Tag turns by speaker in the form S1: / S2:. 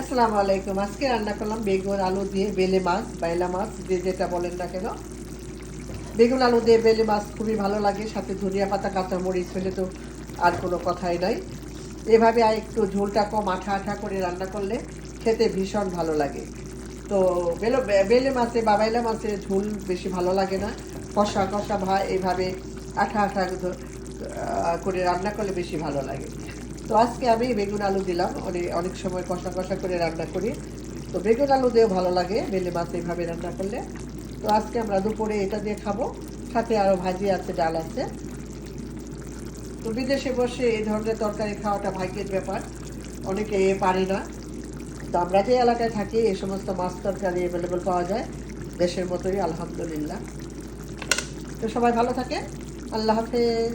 S1: আসসালামু আলাইকুম। আজকে রান্না করলাম বেগুন, আলু দিয়ে বেলে মাছ, বাইলা মাছ, যে যেটা বলেন না কেন। বেগুন, আলু দিয়ে বেলে মাছ খুবই ভালো লাগে, সাথে ধনিয়া পাতা কাঁচা মরিচ হলে তো আর কোনো কথাই নাই। এভাবে আর একটু ঝোলটা কম আঠা আঠা করে রান্না করলে খেতে ভীষণ ভালো লাগে। তো বেলো বেলে মাছে বা বাইলা মাছের ঝোল বেশি ভালো লাগে না। কষা কষা ভা এভাবে আঠা আঠা করে রান্না করলে বেশি ভালো লাগে। তো আজকে আমি বেগুন আলু দিলাম। অনেক অনেক সময় কষা কষা করে রান্না করি। তো বেগুন আলু দিয়েও ভালো লাগে, বেলে মাছ এইভাবে রান্না করলে। তো আজকে আমরা দুপুরে এটা দিয়ে খাব। সাথে আরও ভাজি আছে, ডাল আছে। তো বিদেশে বসে এই ধরনের তরকারি খাওয়াটা ভাগ্যের ব্যাপার। অনেকে এ পারে না। তো আমরা যে এলাকায় থাকি, এই সমস্ত মাছ তরকারি অ্যাভেলেবল পাওয়া যায়। দেশের মতোই, আলহামদুলিল্লাহ। তো সবাই ভালো থাকে আল্লাহ হাফেজ।